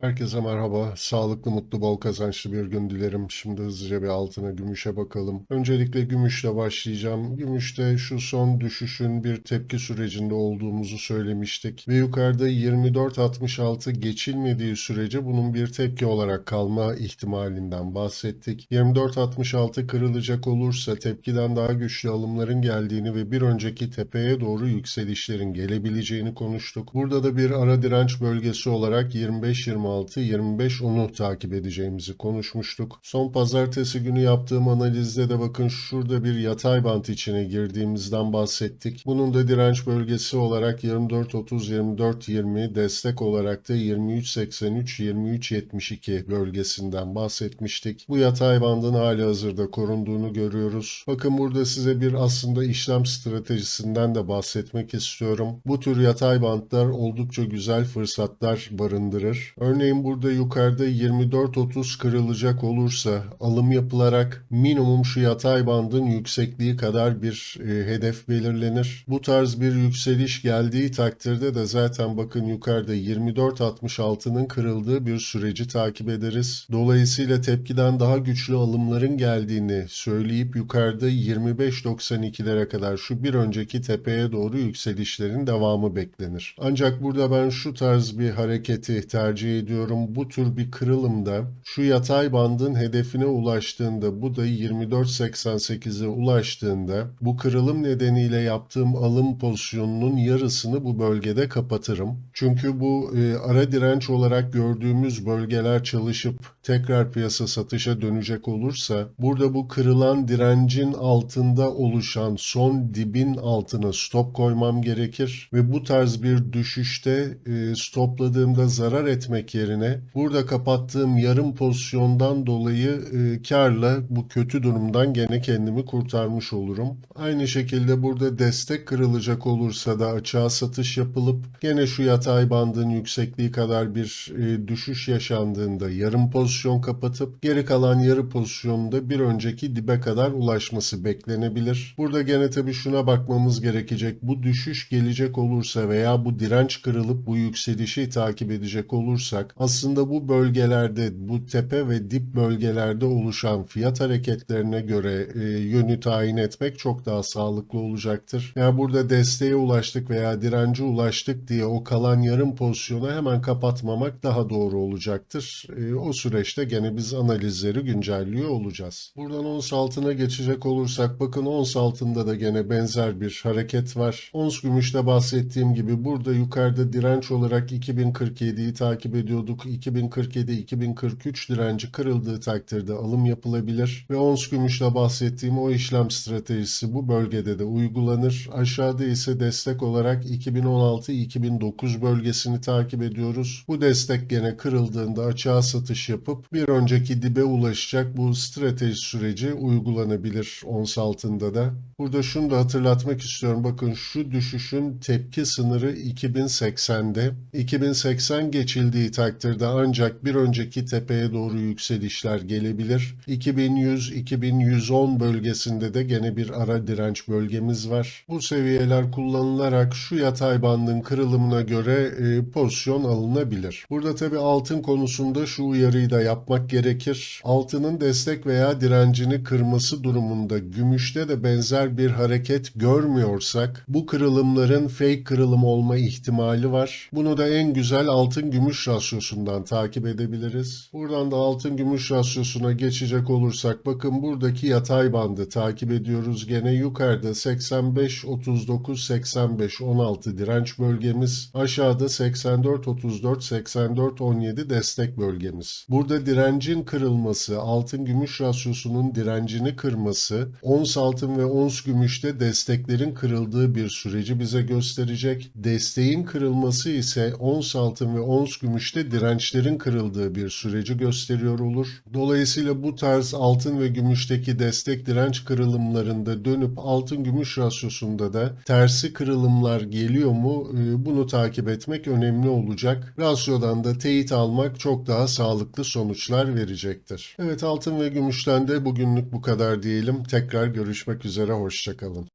Herkese merhaba. Sağlıklı, mutlu, bol kazançlı bir gün dilerim. Şimdi hızlıca bir altına, gümüşe bakalım. Öncelikle gümüşle başlayacağım. Gümüşte şu son düşüşün bir tepki sürecinde olduğumuzu söylemiştik. Ve yukarıda 24.66 geçilmediği sürece bunun bir tepki olarak kalma ihtimalinden bahsettik. 24.66 kırılacak olursa tepkiden daha güçlü alımların geldiğini ve bir önceki tepeye doğru yükselişlerin gelebileceğini konuştuk. Burada da bir ara direnç bölgesi olarak 25-26 26-25 onu takip edeceğimizi konuşmuştuk. Son pazartesi günü yaptığım analizde de bakın şurada bir yatay bant içine girdiğimizden bahsettik. Bunun da direnç bölgesi olarak 24-30-24-20 destek olarak da 23-83-23-72 bölgesinden bahsetmiştik. Bu yatay bandın hali hazırda korunduğunu görüyoruz. Bakın burada size bir aslında işlem stratejisinden de bahsetmek istiyorum. Bu tür yatay bantlar oldukça güzel fırsatlar barındırır. Örneğin burada yukarıda 24.30 kırılacak olursa alım yapılarak minimum şu yatay bandın yüksekliği kadar bir e, hedef belirlenir. Bu tarz bir yükseliş geldiği takdirde de zaten bakın yukarıda 24.66'nın kırıldığı bir süreci takip ederiz. Dolayısıyla tepkiden daha güçlü alımların geldiğini söyleyip yukarıda 25.92'lere kadar şu bir önceki tepeye doğru yükselişlerin devamı beklenir. Ancak burada ben şu tarz bir hareketi tercih ediyorum. Bu tür bir kırılımda şu yatay bandın hedefine ulaştığında bu da 24.88'e ulaştığında bu kırılım nedeniyle yaptığım alım pozisyonunun yarısını bu bölgede kapatırım. Çünkü bu e, ara direnç olarak gördüğümüz bölgeler çalışıp tekrar piyasa satışa dönecek olursa burada bu kırılan direncin altında oluşan son dibin altına stop koymam gerekir ve bu tarz bir düşüşte e, stopladığımda zarar etmek yerine burada kapattığım yarım pozisyondan dolayı e, karla bu kötü durumdan gene kendimi kurtarmış olurum. Aynı şekilde burada destek kırılacak olursa da açığa satış yapılıp gene şu yatay bandın yüksekliği kadar bir e, düşüş yaşandığında yarım pozisyon kapatıp geri kalan yarı pozisyonda bir önceki dibe kadar ulaşması beklenebilir. Burada gene tabii şuna bakmamız gerekecek. Bu düşüş gelecek olursa veya bu direnç kırılıp bu yükselişi takip edecek olursak aslında bu bölgelerde bu tepe ve dip bölgelerde oluşan fiyat hareketlerine göre e, yönü tayin etmek çok daha sağlıklı olacaktır. Yani burada desteğe ulaştık veya dirence ulaştık diye o kalan yarım pozisyonu hemen kapatmamak daha doğru olacaktır. E, o süreçte gene biz analizleri güncelliyor olacağız. Buradan ons altına geçecek olursak bakın ons altında da gene benzer bir hareket var. Ons gümüşte bahsettiğim gibi burada yukarıda direnç olarak 2047'yi takip ediyorduk. 2047-2043 direnci kırıldığı takdirde alım yapılabilir ve ons gümüşle bahsettiğim o işlem stratejisi bu bölgede de uygulanır. Aşağıda ise destek olarak 2016-2009 bölgesini takip ediyoruz. Bu destek gene kırıldığında açığa satış yapıp bir önceki dibe ulaşacak bu strateji süreci uygulanabilir ons altında da. Burada şunu da hatırlatmak istiyorum. Bakın şu düşüşün tepki sınırı 2080'de. 2080 geçildiği takdirde ancak bir önceki tepeye doğru yükselişler gelebilir. 2100-2110 bölgesinde de gene bir ara direnç bölgemiz var. Bu seviyeler kullanılarak şu yatay bandın kırılımına göre e, pozisyon alınabilir. Burada tabi altın konusunda şu uyarıyı da yapmak gerekir. Altının destek veya direncini kırması durumunda gümüşte de benzer bir hareket görmüyorsak bu kırılımların fake kırılım olma ihtimali var. Bunu da en güzel altın gümüş rasyosundan takip edebiliriz. Buradan da altın gümüş rasyosuna geçecek olursak bakın buradaki yatay bandı takip ediyoruz. Gene yukarıda 85 39 85 16 direnç bölgemiz, aşağıda 84 34 84 17 destek bölgemiz. Burada direncin kırılması, altın gümüş rasyosunun direncini kırması, ons altın ve ons gümüşte desteklerin kırıldığı bir süreci bize gösterecek. Desteğin kırılması ise ons altın ve ons gümüşte dirençlerin kırıldığı bir süreci gösteriyor olur. Dolayısıyla bu tarz altın ve gümüşteki destek direnç kırılımlarında dönüp altın gümüş rasyosunda da tersi kırılımlar geliyor mu Ee, bunu takip etmek önemli olacak. Rasyodan da teyit almak çok daha sağlıklı sonuçlar verecektir. Evet altın ve gümüşten de bugünlük bu kadar diyelim. Tekrar görüşmek üzere hoşçakalın.